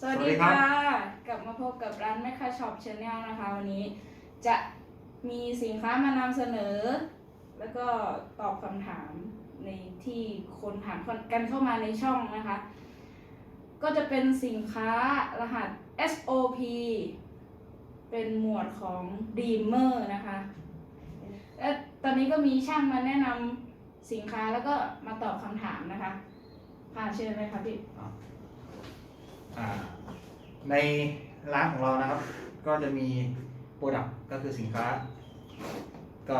สวัสสวัสดีดีครัค่ะบกลับมาพบกับร้านแมคคาช็อปชาแนลนะคะ วันนี้จะมีสินค้ามานำเสนอ แล้วก็ตอบคำถามในที่คนถามกันเข้ามาในช่องนะคะ ก็จะเป็นสินค้ารหัส SOP เป็นหมวดของ Dreamer นะคะและตอนนี้ก็มีช่างมาแนะนำสินค้าแล้วก็มาตอบคำถามนะคะผ่านเชิญเลยค่ะพี่อ่า ในร้านของเรานะครับ ก็จะมีโปรดักต์ก็คือสินค้า ก็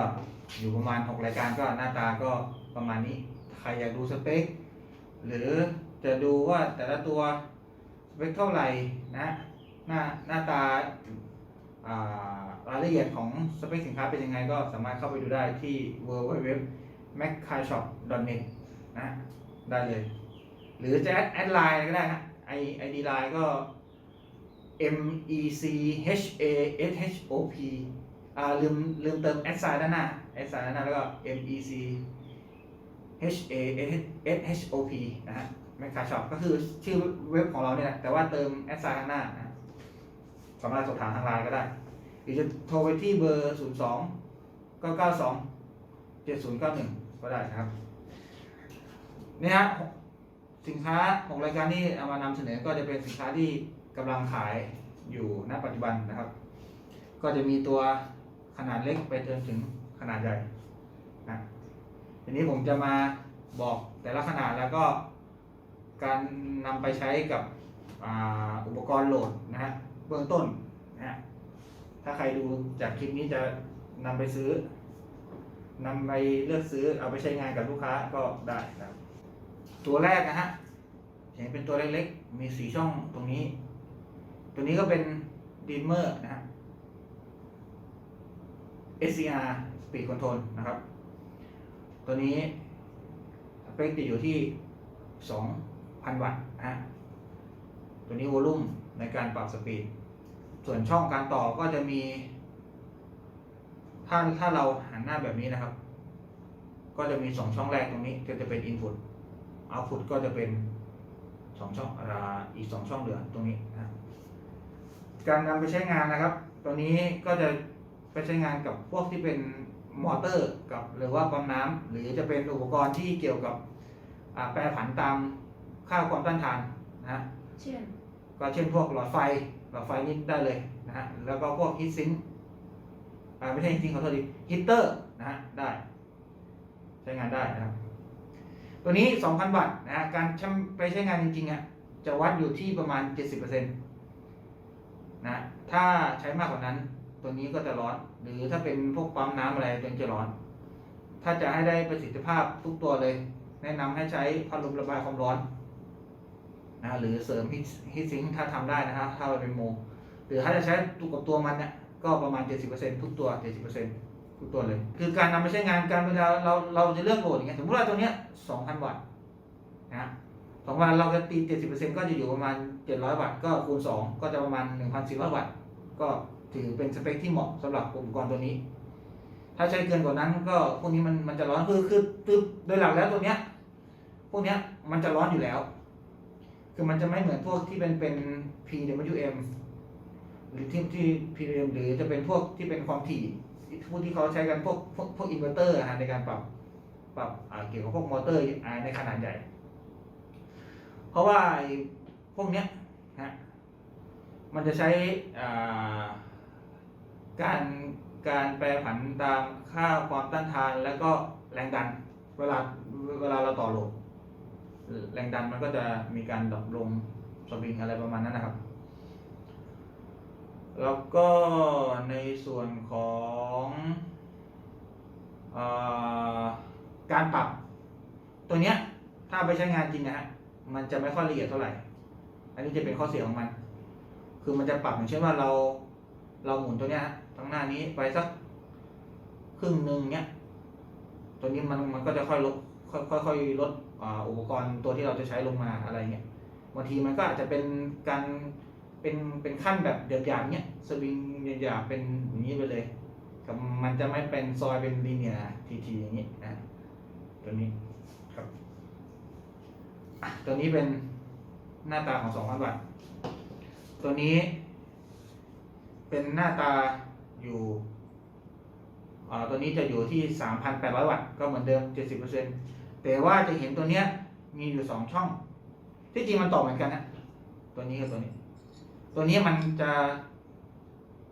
อยู่ประมาณ 6 รายการก็หน้าตาก็ประมาณนี้ ใครอยากดูสเปค หรือจะดูว่าแต่ละตัวสเปคเท่าไหร่นะหน้าหน้าตาอารายละเอียดของสเปคสินค้าเป็นยังไงก็สามารถเข้าไปดูได้ที่ w w w m a c k a i s h o p n e t นะได้เลย หรือจะแอดไลน์ก็ได้ฮะ ไอไอดีไลน์ก็ M E C H A S H O P อ่าลืมลืมเติมแอดไซน์ด้านหน้าแอดไซน์ด้านหน้าแล้วก็ M E C H A S H O P นะฮะแมคคาช็อปก็คือชื่อเว็บของเราเนี่ยแหละแต่ว่าเติมแอดไซน์ข้างหน้านะสามารถสอบถามทางไลน์ก็ได้ หรือจะโทรไปที่เบอร์ 0 2 9 9 2 7 0 9 1 ก็ได้นะครับนี่ฮะ สินค้าของรายการที่เอามานำเสนอก็จะเป็นสินค้าที่กำลังขายอยู่ณปัจจุบันนะครับ ก็จะมีตัวขนาดเล็กไปจนถึงขนาดใหญ่นะทีนี้ผมจะมาบอกแต่ละขนาดแล้วก็การนำไปใช้กับออุปกรณ์โหลดนะฮะเบื้องต้นนะฮะถ้าใครดูจากคลิปนี้จะนำไปซื้อนำไปเลือกซื้อเอาไปใช้งานกับลูกค้าก็ได้นะครับ ตัวแรกนะฮะเห็นเป็นตัวเล็กๆ มีสีช่องตรงนี้ ตัวนี้ก็เป็นดีมเมอร์นะฮะ SCR Speed Control นะครับ ตัวนี้สเปคจะอยู่ที่ 2,000 วัตต์นะฮะ ตัวนี้วอลลุ่มในการปรับสปีด ส่วนช่องการต่อก็จะมี ถ้าถ้าเราหันหน้าแบบนี้นะครับ ก็จะมีสองช่องแรกตรงนี้ ก็จะเป็น Input เอาพุทก็จะเป็นสองช่องอ่าอีกสองช่องเหลือตรงนี้นะการนำไปใช้งานนะครับ ตัวนี้ก็จะไปใช้งานกับพวกที่เป็นมอเตอร์กับหรือว่าปั๊มน้ำหรือจะเป็นอุปกรณ์ที่เกี่ยวกับอ่าแปรผันตามค่าความต้านทานนะฮะเช่นก็เช่นพวกหลอดไฟหลอดไฟนี่ได้เลยนะฮะแล้วก็พวกฮีทซิงอ่าไม่ใช่ฮีทซิงขอโทษดีฮีเตอร์นะฮะได้ ใช้งานได้นะครับ ตัวนี้ 2,000 วัตต์นะการไปใช้งานจริงๆอะจะวัดอยู่ที่ประมาณ 70%นะถ้าใช้มากกว่านั้น ตัวนี้ก็จะร้อน หรือถ้าเป็นพวกปั๊มน้ำอะไรตัวนี้จะร้อน ถ้าจะให้ได้ประสิทธิภาพทุกตัวเลย แนะนำให้ใช้พัดลมระบายความร้อนนะหรือเสริมฮีทซิงค์ถ้าทำได้นะฮะถ้าเป็นโม หรือถ้าจะใช้ตัวกับตัวมันเนี่ยก็ประมาณ 70%ทุกตัว 70% ทุกตัวเลย คือการนำไปใช้งานการเวลาเราเราจะเลือกโหลดอย่างเงี้ยสมมติว่าตัวเนี้ย2,000วัตต์นะสองวันเราจะตี70%ก็จะอยู่ประมาณ700วัตต์ก็คูณ2ก็จะประมาณ1,400วัตต์ก็ถือเป็นสเปคที่เหมาะสำหรับอุปกรณ์ตัวนี้ ถ้าใช้เกินกว่านั้นก็พวกนี้มันมันจะร้อนคือคือคือโดยหลักแล้วตัวเนี้ยพวกเนี้ยมันจะร้อนอยู่แล้ว คือมันจะไม่เหมือนพวกที่เป็นเป็น PWM หรือที่ที่ PWM หรือจะเป็นพวกที่เป็นความถี่ พวกที่เขาใช้กันพวกพวกพวกอินเวอร์เตอร์นะในการปรับปรับเกี่ยวกับพวกมอเตอร์ในขนาดใหญ่ เพราะว่าพวกเนี้ยฮะมันจะใช้การการแปรผันตามค่าความต้านทานแล้วก็แรงดันเวลาเวลาเราต่อโหลดแรงดันมันก็จะมีการดรอปลงสวิงอะไรประมาณนั้นนะครับ แล้วก็ในส่วนของอาการปรับตัวเนี้ยถ้าไปใช้งานจริงนะฮะมันจะไม่ค่อยละเอียดเท่าไหร่ อันนี้จะเป็นข้อเสียของมัน คือมันจะปรับอย่างเช่นว่าเราเราหมุนตัวเนี้ยทั้งหน้านี้ไปสักครึ่งหนึ่งเนี้ยตัวนี้มันมันก็จะค่อยลดค่อยค่อยลดอุปกรณ์ตัวที่เราจะใช้ลงมาอะไรเงี้ยบางทีมันก็อาจจะเป็นการ เป็นเป็นขั้นแบบเดือดหยาบเนี้ยสวิงหยาบๆเป็นอย่างนี้ไปเลยกับมันจะไม่เป็นซอยเป็นลีเนียทีทีอย่างนี้นะตัวนี้ครับตัวนี้เป็นหน้าตาของ2,000วัตต์ตัวนี้ เป็นหน้าตาอยู่อ่าตัวนี้จะอยู่ที่ 3,800 วัตต์ก็เหมือนเดิม 70%แต่ว่าจะเห็นตัวเนี้ยมีอยู่สองช่อง ที่จริงมันต่อเหมือนกันนะ ตัวนี้กับตัวนี้ ตัวนี้มันจะ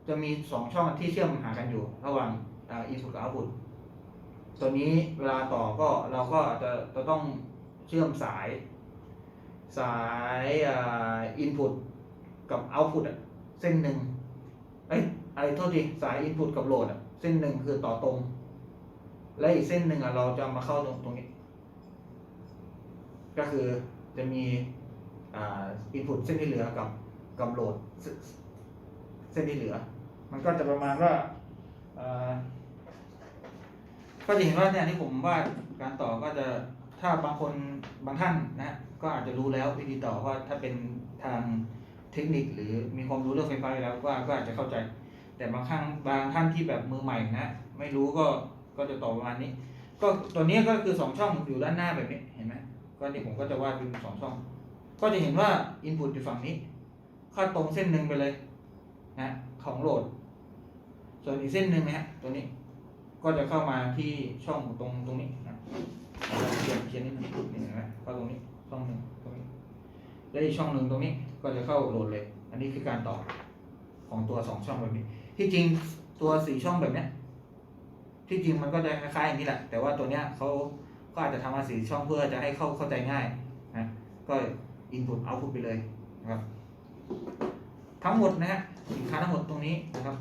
จะมีสองช่องที่เชื่อมหากันอยู่ ระหว่างอินพุตกับเอาพุตตัวนี้เวลาต่อก็เราก็จะจะต้องเชื่อมสาย สายอินพุตกับเอาพุตอะเส้นหนึ่งเอ้ยอะไรโทษทีสายอินพุตกับโหลดอะเส้นหนึ่งคือต่อตรง และอีกเส้นหนึ่งอะเราจะมาเข้าตรงตรงนี้ ก็คือจะมีอินพุตเส้นที่เหลือกับ กับโหลดเสเส้นที่เหลือ มันก็จะประมาณว่าก็จะเห็นว่าเนี่ยที่ผมว่าการต่อก็จะถ้าบางคนบางท่านนะก็อาจจะรู้แล้ววิธีต่อว่าถ้าเป็นทางเทคนิคหรือมีความรู้เรื่องไฟฟ้าแล้วก็ก็อาจจะเข้าใจ แต่บางครั้งบางท่านที่แบบมือใหม่นะไม่รู้ก็ก็จะต่อประมาณนี้ ก็ตัวนี้ก็คือสองช่องอยู่ด้านหน้าแบบนี้เห็นไหมก็นี่ผมก็จะวาดเป็นสองช่อง ก็จะเห็นว่าอินพุตอยู่ฝั่งนี้ เข้าตรงเส้นหนึ่งไปเลยนะของโหลด ส่วนอีกเส้นหนึ่งนะฮะตัวนี้ก็จะเข้ามาที่ช่องตรงตรงนี้นะเราเขียนเขียนนิดนึงนี่เห็นไหมเข้าตรงนี้ช่องหนึ่งตรงนี้ แล้วอีกช่องหนึ่งตรงนี้ก็จะเข้าโหลดเลย อันนี้คือการต่อของตัวสองช่องแบบนี้ ที่จริงตัวสี่ช่องแบบเนี้ยที่จริงมันก็จะคล้ายๆอย่างนี้แหละ แต่ว่าตัวเนี้ยเขาก็อาจจะทำมาสีช่องเพื่อจะให้เข้าเข้าใจง่ายนะก็อินพุตเอาพุตไปเลยนะครับ ทั้งหมดนะฮะสินค้าทั้งหมดตรงนี้นะครับ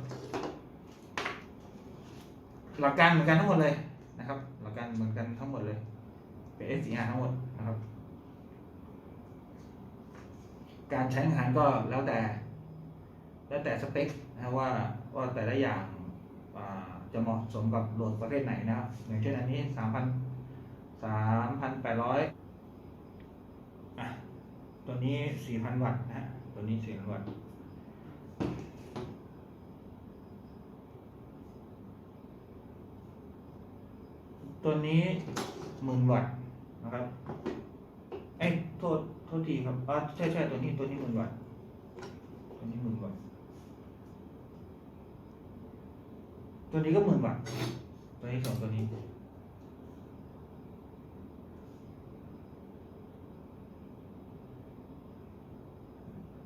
หลักการเหมือนกันทั้งหมดเลยนะครับ หลักการเหมือนกันทั้งหมดเลย เป็น SCR ทั้งหมดนะครับ การใช้งานก็แล้วแต่ แล้วแต่สเปคนะว่าว่าแต่ละอย่างาจะเหมาะสมกับโหลดประเภทไหนนะครับอย่างเช่นอันนี้สามพันสามพันแปดร้อยอะตัวนี้สี่พันวัตต์นะฮะ ตัวนี้สี่พันวัตต์ตัวนี้หมื่นวัตต์นะครับเอ้ยโทษโทษทีครับอ่าใช่ใช่ตัวนี้ตัวนี้หมื่นวัตต์ตัวนี้หมื่นวัตต์ตัวนี้ก็หมื่นบาทตัวนี้สองตัวนี้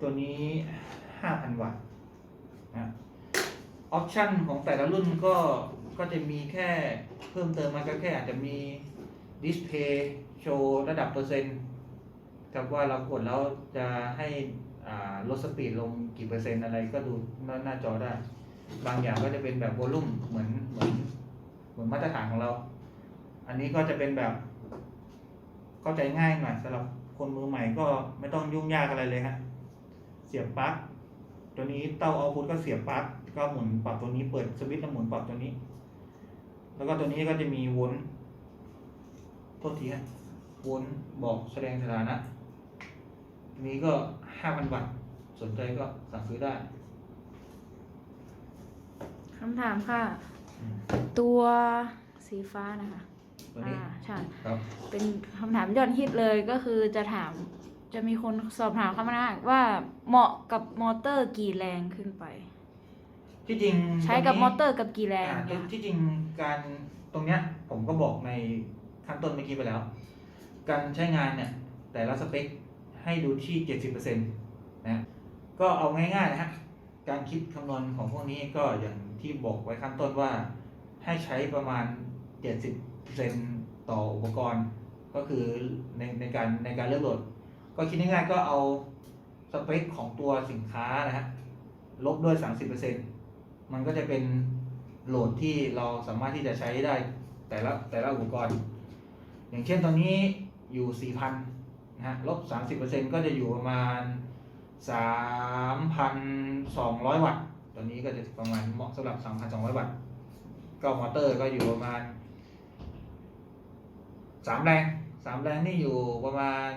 ตัวนี้ห้าพันวัตต์นะออปชั่นของแต่ละรุ่นก็ก็จะมีแค่เพิ่มเติมมาก็แค่อาจจะมีดิสเพย์โชว์ระดับเปอร์เซ็นต์กับว่าเรากดแล้วจะให้อ่าลดสปีดลงกี่เปอร์เซ็นต์อะไรก็ดูหน้าหน้าจอได้ บางอย่างก็จะเป็นแบบโวลลุ่มเหมือนเหมือนเหมือนมาตรฐานของเรา อันนี้ก็จะเป็นแบบ เข้าใจง่ายหน่อยสำหรับคนมือใหม่ก็ไม่ต้องยุ่งยากอะไรเลยฮะ เสียบปลั๊กตัวนี้เต้าเอาพุทก็เสียบปลั๊กก็หมุนปรับตัวนี้เปิดสวิตช์แล้วหมุนปรับตัวนี้ แล้วก็ตัวนี้ก็จะมีวนโทษทีฮะวนบอกแสดงสถานะอันนี้ก็ห้าพันบาทสนใจก็สั่งซื้อได้คำถามค่ะอืมตัวสีฟ้านะคะตัวนี้อ่า ใช่ครับเป็นคำถามยอดฮิตเลยก็คือจะถาม จะมีคนสอบถามเข้ามาว่าเหมาะกับมอเตอร์กี่แรงขึ้นไป ที่จริงใช้กับตงมนี้อเตอร์กับกี่แรงอ่าเนี่ยที่จริงการตรงเนี้ยผมก็บอกในขั้นต้นเมื่อกี้ไปแล้ว การใช้งานเนี่ยแต่ละสเปคให้ดูที่ 70%นะก็เอาง่ายๆนะฮะการคิดคำนวณของพวกนี้ก็อย่างที่บอกไว้ขั้นต้นว่า ให้ใช้ประมาณ 70%ต่ออุปกรณ์ ก็คือในในการในการเลือกโหลด ก็คิดง่ายๆก็เอาสเปคของตัวสินค้านะฮะลบด้วย 30%มันก็จะเป็นโหลดที่เราสามารถที่จะใช้ได้แต่ละแต่ละอุปกรณ์ อย่างเช่นตอนนี้อยู่ 4,000นะฮะลบ 30%ก็จะอยู่ประมาณ 3,200 วัตต์ตัวนี้ก็จะประมาณเหมาะสำหรับ 3,200 วัตต์ ก็มอเตอร์ก็อยู่ประมาณ 3 แรง 3 แรงนี่อยู่ประมาณ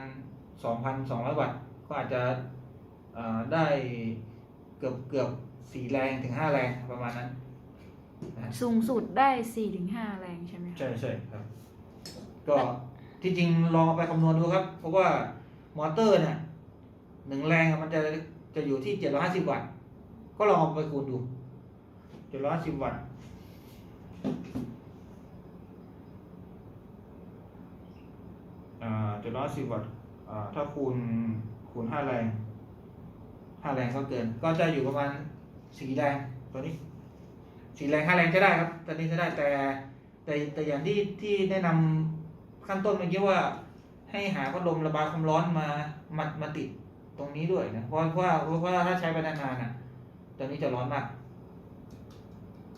2,200 วัตต์ ก็อาจจะเอ่อได้เกือบเกือบ4แรงถึง5แรงประมาณนั้นสูงสุดได้สี่ถึงห้าแรงใช่ไหมคะใช่ใช่ครับ ก็ที่จริงลองเอาไปคำนวณดูครับ เพราะว่ามอเตอร์เนี่ยหนึ่งแรงอะมันจะจะอยู่ที่750วัตต์ ก็ลองเอาไปคูณดู750วัตต์อ่า710วัตต์อ่า ถ้าคูณคูณ5แรง5แรงก็เกิน ก็จะอยู่ประมาณ4แรงตัวนี้4แรง5แรงจะได้ครับตัวนี้จะได้แต่แต่แต่อย่างที่ที่แนะนำขั้นต้นเมื่อกี้ว่า ให้หาพัดลมระบายความร้อนมามามาติดตรงนี้ด้วยนะเพราะว่าเพราะว่าถ้าใช้ไปนานๆน่ะตัวนี้จะร้อนมาก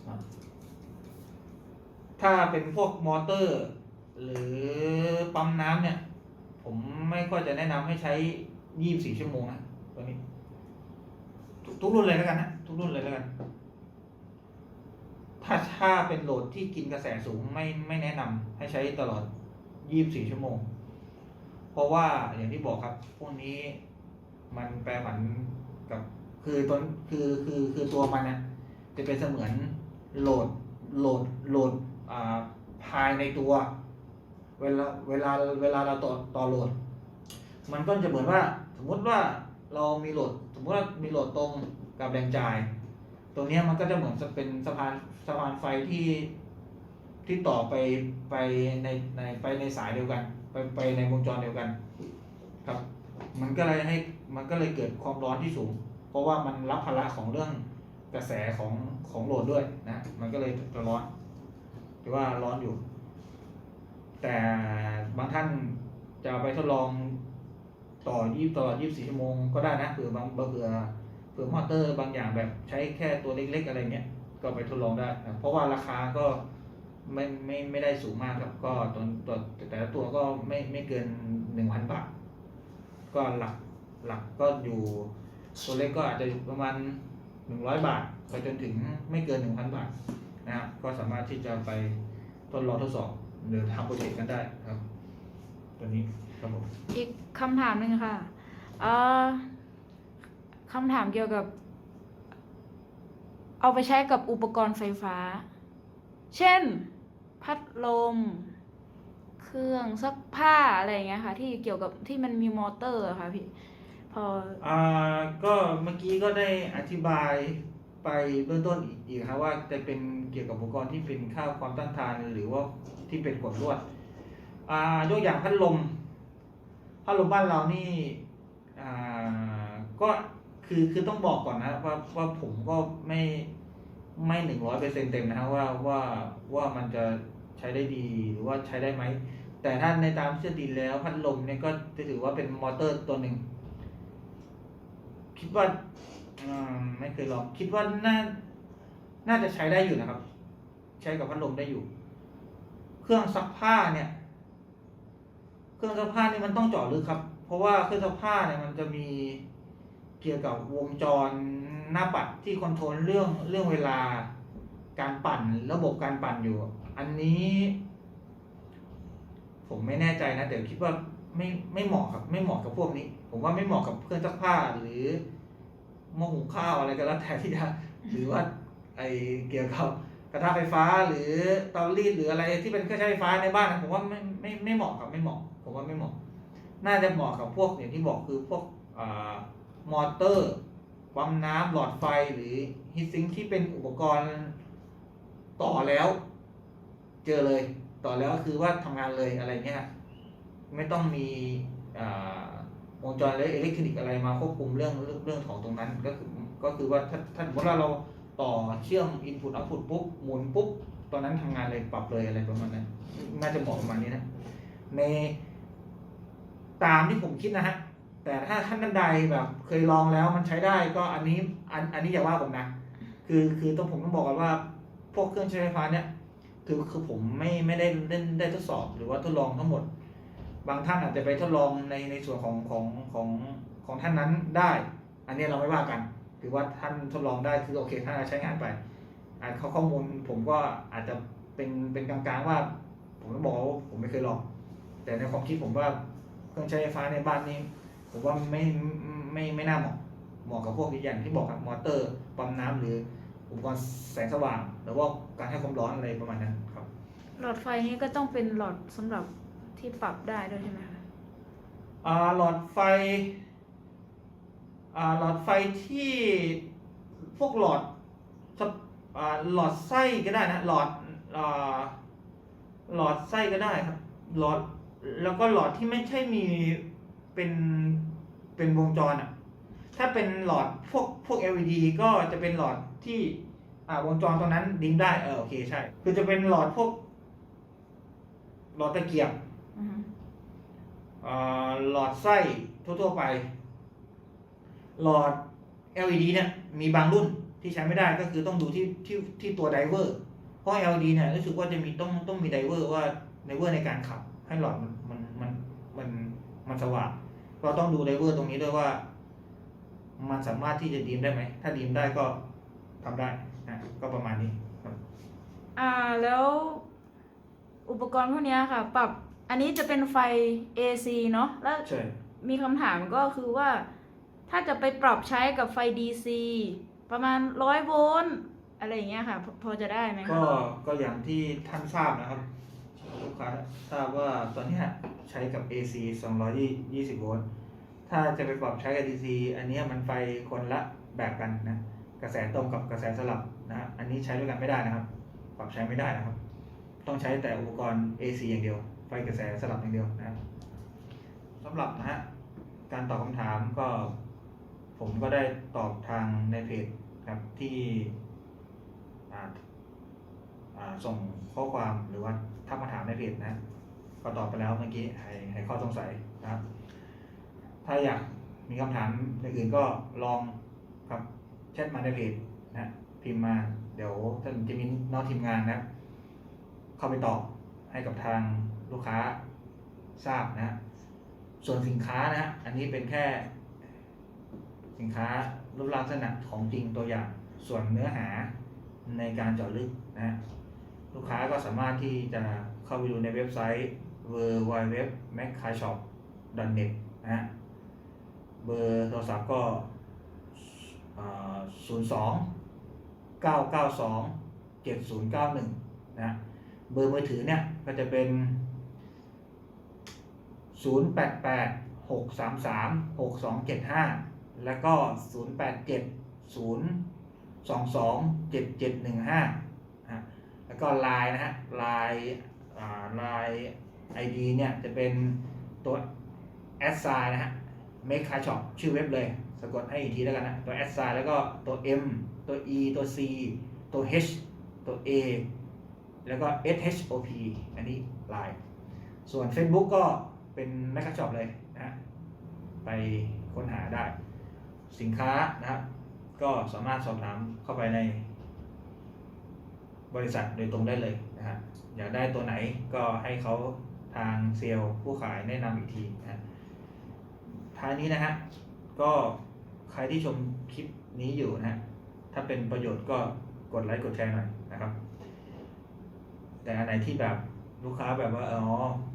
อะถ้าเป็นพวกมอเตอร์ หรือปั๊มน้ำเนี่ย ผมไม่ค่อยจะแนะนำให้ใช้24ชั่วโมงนะตัวนี้ทุกรุ่นเลยแล้วกันนะทุกรุ่นเลยแล้วกัน ถ้าถ้าเป็นโหลดที่กินกระแสสูงไม่ไม่แนะนำให้ใช้ตลอด24ชั่วโมง เพราะว่าอย่างที่บอกครับพวกนี้มันแปรผันกับคือตนคือคือคือตัวมันนะจะเป็นเสมือนโหลดโหลดโหลดอ่าภายในตัว เวลาเวลาเวลาเราต่อต่อโหลด มันก็จะเหมือนว่า สมมุติว่าเรามีโหลด สมมติว่ามีโหลดตรงกับแรงจ่าย ตรงนี้มันก็จะเหมือนจะเป็นสะพานสะพานไฟที่ที่ต่อไปไปในในไปในสายเดียวกัน ไปไปในวงจรเดียวกัน ครับ มันก็เลยให้มันก็เลยเกิดความร้อนที่สูง เพราะว่ามันรับภาระของเรื่องกระแสของของโหลดด้วยนะ มันก็เลยจะร้อนหรือว่าร้อนอยู่ แต่บางท่านจะไปทดลองต่อยี่ต่อยี่สี่ชั่วโมงก็ได้นะเผื่อบางเผื่อเผื่อมอเตอร์บางอย่างแบบใช้แค่ตัวเล็กๆอะไรเงี้ยก็ไปทดลองได้นะเพราะว่าราคาก็ไม่ไม่ไม่ได้สูงมากครับ ก็ตัวตัวแต่ละตัวก็ไม่ไม่เกินหนึ่งพันบาท ก็หลักหลักก็อยู่ตัวเล็กก็อาจจะประมาณหนึ่งร้อยบาท ไปจนถึงไม่เกินหนึ่งพันบาทนะครับก็สามารถที่จะไปทดลองทดสอบ หรือทำโปรเจกต์กันได้ครับ ตัวนี้ครับผมอีกคำถามหนึ่งค่ะเอ่อคำถามเกี่ยวกับ เอาไปใช้กับอุปกรณ์ไฟฟ้า เช่น พัดลม เครื่องซักผ้าอะไรอย่างเงี้ยค่ะ ที่เกี่ยวกับที่มันมีมอเตอร์อะค่ะพี่ พอ อ่าก็เมื่อกี้ก็ได้อธิบาย ไปเบื้องต้นอีกครับว่าจะเป็นเกี่ยวกับอุปกรณ์ที่เป็นค่าความต้านทานหรือว่าที่เป็นกดลวดอ่ายกอย่างพัดลมพัดลมบ้านเรานี่อ่าก็คือคือต้องบอกก่อนนะว่าว่าผมก็ไม่ไม่หนึ่งร้อยเปอร์เซ็นเต็มนะครับว่าว่าว่ามันจะใช้ได้ดีหรือว่าใช้ได้ไหม แต่ถ้าในตามทฤษฎีแล้วพัดลมเนี่ยก็จะถือว่าเป็นมอเตอร์ตัวหนึ่งคิดว่า อไม่เคยลองคิดว่าน่า น่าจะใช้ได้อยู่นะครับ ใช้กับพัดลมได้อยู่ เครื่องซักผ้าเนี่ย เครื่องซักผ้านี่มันต้องเจาะลึกครับ เพราะว่าเครื่องซักผ้าเนี่ยมันจะมีเกี่ยวกับวงจรหน้าปัดที่คอนโทรลเรื่องเรื่องเวลาการปั่นระบบการปั่นอยู่ อันนี้ ผมไม่แน่ใจนะแต่คิดว่าไม่ไม่เหมาะครับ ไม่เหมาะกับพวกนี้ ผมว่าไม่เหมาะกับเครื่องซักผ้าหรือ หม้อหุงข้าวอะไรก็แล้วแต่ที่จะหรือว่าไอเกี่ยวกับกระทะไฟฟ้าหรือเตารีดหรืออะไรที่เป็นเครื่องใช้ไฟฟ้าในบ้านผมว่าไม่ไม่ไม่เหมาะครับไม่เหมาะผมว่าไม่เหมาะ น่าจะเหมาะกับพวกอย่างที่บอกคือพวกอ่ามอเตอร์ปั๊มน้ำหลอดไฟหรือฮีทซิงที่เป็นอุปกรณ์ต่อแล้ว เจอเลย ต่อแล้วคือว่าทำงานเลยอะไรเงี้ยไม่ต้องมีอ่า วงจรและอิเล็กทรอนิกส์อะไรมาควบคุมเรื่องเรื่องเรื่องของตรงนั้นก็คือก็คือว่าถ้าถ้าสมมติว่าเราต่อเชื่อมอินพุตเอาพุตปุ๊บหมุนปุ๊บตอนนั้นทำงานเลยปรับเลยอะไรประมาณนั้นน่าจะเหมาะประมาณนี้นะในตามที่ผมคิดนะฮะแต่ถ้าท่านใดแบบเคยลองแล้วมันใช้ได้ก็อันนี้อันอันนี้อย่าว่าผมนะคือคือต้องผมต้องบอกกันว่าพวกเครื่องใช้ไฟฟ้าเนี่ยคือคือผมไม่ไม่ได้ได้ได้ทดสอบหรือว่าทดลองทั้งหมด บางท่านอาจจะไปทดลองในในส่วนของของของของท่านนั้นได้ อันนี้เราไม่ว่ากัน ถือว่าท่านทดลองได้คือโอเคท่านใช้งานไปอาจเขาข้อมูลผมก็อาจจะเป็นเป็นกลางๆว่า ผมต้องบอกว่าผมไม่เคยลอง แต่ในความคิดผมว่าเครื่องใช้ไฟฟ้าในบ้านนี้ ผมว่าไม่ไม่ไม่น่าเหมาะเหมาะกับพวกอย่างที่บอกครับมอเตอร์ปั๊มน้ำหรืออุปกรณ์แสงสว่าง หรือว่าการให้ความร้อนอะไรประมาณนั้นครับ หลอดไฟนี้ก็ต้องเป็นหลอดสำหรับ ที่ปรับได้ด้วยใช่ไหมคะอ่าหลอดไฟอ่าหลอดไฟที่พวกหลอดอ่าหลอดไส้ก็ได้นะหลอดอ่าหลอดไส้ก็ได้ครับ หลอดแล้วก็หลอดที่ไม่ใช่มีเป็นเป็นวงจรอะ ถ้าเป็นหลอดพวกพวก LED ก็จะเป็นหลอดที่อ่าวงจรตรงนั้นดิ้งได้เออโอเคใช่ คือจะเป็นหลอดพวกหลอดตะเกียบ หลอดไส้ทั่วๆไป หลอด LED เนี่ยมีบางรุ่นที่ใช้ไม่ได้ก็คือต้องดูที่ที่ที่ตัวไดเวอร์เพราะ LED เนี่ยรู้สึกว่าจะมีต้องต้องมีไดเวอร์ว่าไดเวอร์ในการขับ ให้หลอดมันมันมันมันมันสว่างเราต้องดูไดเวอร์ตรงนี้ด้วยว่า มันสามารถที่จะดีมได้ไหม ถ้าดีมได้ก็ทำได้นะก็ประมาณนี้อ่าแล้วอุปกรณ์พวกเนี้ยค่ะ ปรับ อันนี้จะเป็นไฟ AC เนาะแล้วใช่ มีคำถามก็คือว่า ถ้าจะไปปรับใช้กับไฟ DC ประมาณร้อยโวลต์อะไรอย่างเงี้ยค่ะพอพอจะได้ไหมคะก็ก็อย่างที่ท่านทราบนะครับลูกค้าทราบว่าตอนเนี้ยใช้กับ AC 220 โวลต์ถ้าจะไปปรับใช้กับ DC อันเนี้ยมันไฟคนละแบบกันนะกระแสตรงกับกระแสสลับนะอันนี้ใช้ด้วยกันไม่ได้นะครับ ปรับใช้ไม่ได้นะครับ ต้องใช้แต่อุปกรณ์ AC อย่างเดียว ไฟกระแสสลับอย่างเดียวนะครับสำหรับนะฮะการตอบคำถามก็ผมก็ได้ตอบทางในเพจครับที่อ่าอ่าส่งข้อความหรือว่าทักมาถามในเพจนะ ก็ตอบไปแล้วเมื่อกี้ให้ให้ข้อสงสัยนะครับ ถ้าอยากมีคำถามอื่นก็ลองครับแชทมาในเพจนะพิมพ์มาเดี๋ยวท่านจะมีน้องทีมงานนะครับเข้าไปตอบให้กับทาง ลูกค้าทราบนะ ส่วนสินค้านะ อันนี้เป็นแค่ สินค้ารูปลักษณะของจริงตัวอย่าง ส่วนเนื้อหาในการเจาะลึกนะฮะลูกค้าก็สามารถที่จะเข้าไปดูในเว็บไซต์ w w w m a c k a s h o p n e t นะฮะเบอร์โทรศัพท์ก็ศูนย์สองเก้าเก้าสองเจ็ดศูนย์เก้าหนึ่งนะฮะเบอร์มือถือเนี่ยก็จะเป็น 0 8 8 6 3 3 6 2 7 5 แล้วก็ 0 8 7 0 2 2 7 7 1 5ฮะแล้วก็ไลน์นะฮะไลน์ไลน์ ID เนี่ยจะเป็นตัวแอดไซน์นะฮะ make car shop ชื่อเว็บเลย สะกดให้อีกทีแล้วกันนะ ตัวแอดไซน์แล้วก็ตัว M ตัว E ตัว C ตัว H ตัว A แล้วก็ SHOP อันนี้ไลน์ส่วน Facebook ก็ เป็นแมคคาช็อปเลยนะฮะไปค้นหาได้ สินค้านะครับ ก็สามารถสอบถามเข้าไปใน บริษัทโดยตรงได้เลยนะฮะอยากได้ตัวไหนก็ให้เขาทางเซลล์ผู้ขายแนะนำอีกทีนะฮะท้ายนี้นะฮะก็ใครที่ชมคลิปนี้อยู่นะฮะถ้าเป็นประโยชน์ก็กดไลค์กดแชร์หน่อยนะครับ แต่อันไหนที่แบบลูกค้าแบบว่าอ๋ออ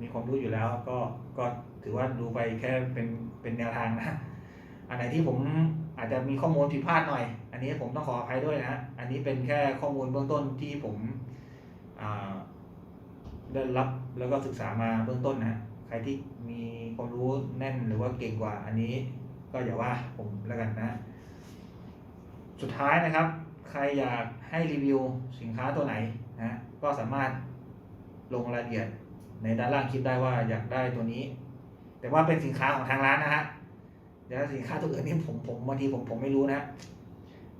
มีความรู้อยู่แล้ว ก็ก็ถือว่าดูไปแค่เป็นเป็นแนวทางนะอันไหนที่ผมอาจจะมีข้อมูลผิดพลาดหน่อย อันนี้ผมต้องขออภัยด้วยนะอันนี้เป็นแค่ข้อมูลเบื้องต้นที่ผมอ่าได้รับแล้วก็ศึกษามาเบื้องต้นนะใครที่มีความรู้แน่นหรือว่าเก่งกว่า อันนี้ก็อย่าว่าผมแล้วกันนะ สุดท้ายนะครับ ใครอยากให้รีวิวสินค้าตัวไหนนะก็สามารถลงรายละเอียด ในด้านล่างคลิปได้ว่าอยากได้ตัวนี้ แต่ว่าเป็นสินค้าของทางร้านนะฮะเดี๋ยวสินค้าตัวอื่นนี่ผมผมบางทีผมผมไม่รู้นะ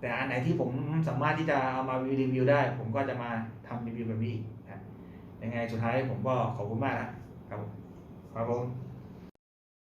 แต่อันไหนที่ผมสามารถที่จะเอามารีวิวได้ ผมก็จะมาทำรีวิวแบบนี้อีกนะยังไงสุดท้ายผมก็ขอบคุณมากนะครับครับผม